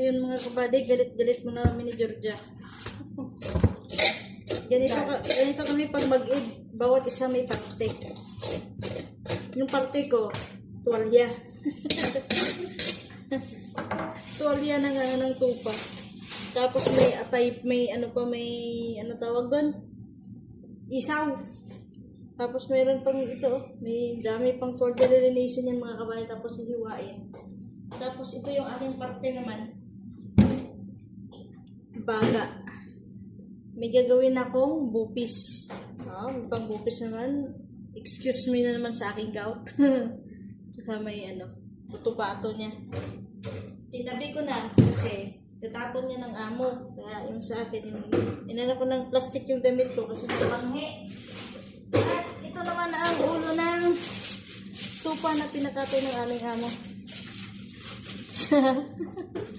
Ayun mga kabady, galit-galit mo na kami ni Georgia. ganito, ka, ganito kami pag mag-id, bawat isa may parte. Yung parte ko, tuwalya. tuwalya ng, ano, ng tupa. Tapos may atay, may ano pa, may ano tawag doon? Isaw. Tapos mayroon pang ito, oh, may dami pang cordialinisin yan mga kabayan, tapos hihiwain. Tapos ito yung aking parte naman. Baga. May gagawin akong bupis. Ah, may pang bupis naman. Excuse me na naman sa aking gout. Tsaka may ano, buto-bato niya. Tinabi ko na kasi tatapon niya ng amo. Kaya yung sa akin, yung, inano ko ng plastic yung damit ko kasi may panghe. At ito naman ang ulo ng tupa na pinakatay ng aming amo.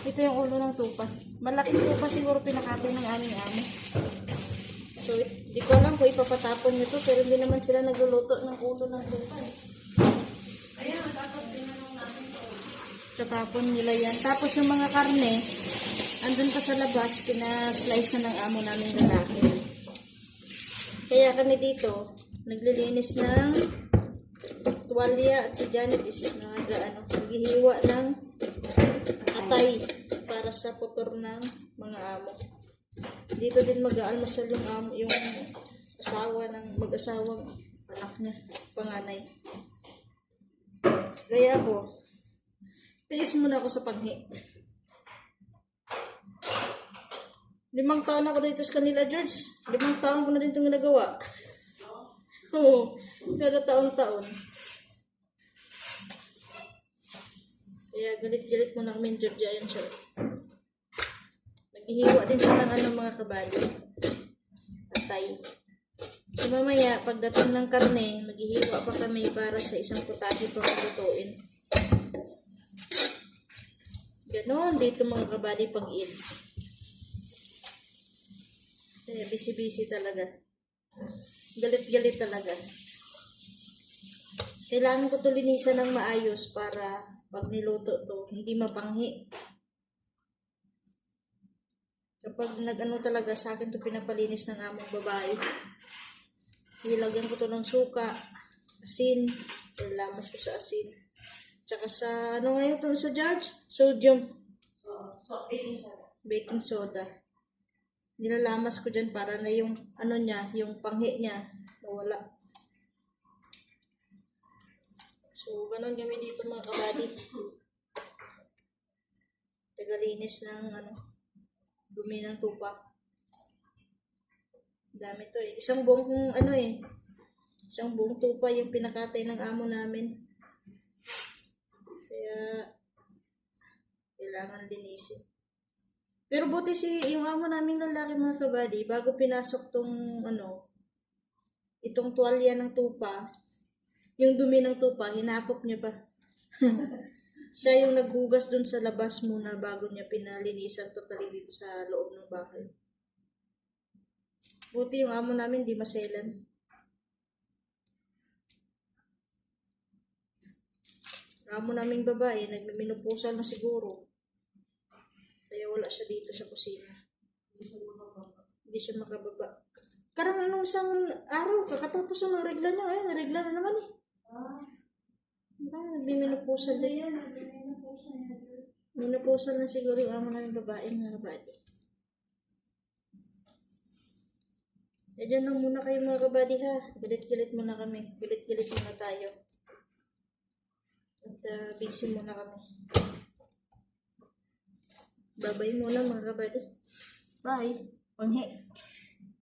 ito yung ulo ng tupa. Malaking tupa siguro pinakatay ng aming amo. So, di ko alam kung ipapatapon nito pero hindi naman sila nagluluto ng ulo ng tupa. eh. Ayan, tapos tinanong namin to. Tatapon nila yan. Tapos yung mga karne, andun pa sa labas, pinaslice na ng amo namin lalaki. Kaya kami dito, naglilinis ng tuwalya at si Janet is nag, ano, naghihiwa ng atay para sa putor ng mga amo. Dito din mag-aalmusal yung amo, yung asawa ng mag-asawang anak niya, panganay. Kaya ako, tiis muna ako sa panghi. Limang taon ako dito sa kanila, George. Limang taon ko na din itong ginagawa. Oo. Kada taon-taon. Kaya galit-galit mo kami, George. Ayan siya. Naghihiwa din siya ng ano, mga kabali. Atay. So mamaya, pagdating ng karne, maghihiwa pa kami para sa isang putahe pa lutuin. Ganon dito mga kabali pag-eat. Kaya busy-busy talaga. Galit-galit talaga. Kailangan ko to linisan ng maayos para pag niluto to, hindi mapanghi. Kapag nag-ano talaga sa akin to pinapalinis ng among babae. Nilagyan ko to ng suka, asin, ilamas ko sa asin. Tsaka sa, ano ngayon to sa judge? Sodium So, so, baking soda. baking soda. Nilalamas ko dyan para na yung ano niya, yung panghi niya, nawala. So, ganun kami dito mga kabady. Tagalinis ng ano, dumi ng tupa. Dami to eh. Isang buong ano eh. Isang buong tupa yung pinakatay ng amo namin. Kaya, kailangan linisin. Pero buti si yung amo naming lalaki mga kabady, bago pinasok tong ano, itong tuwalya ng tupa, yung dumi ng tupa, hinakop niya pa. Siya yung naghugas dun sa labas muna bago niya pinalinisan totally dito sa loob ng bahay. Buti yung amo namin di maselan. Amo naming babae, nagmiminupusal na siguro. Kaya wala siya dito sa kusina. Hindi siya makababa. Karang anong isang araw, kakatapos na ng regla niya. Ayun, regla na naman eh. Ah, Ah, nagmiminupusal din. ayan, nagdayan na na siguro yung amo namin babae mga kabady. E dyan lang muna kayo mga kabady ha. Galit-galit muna kami. Galit-galit muna tayo. At uh, busy muna kami. Babay muna mga kabady. Bye. Panghi.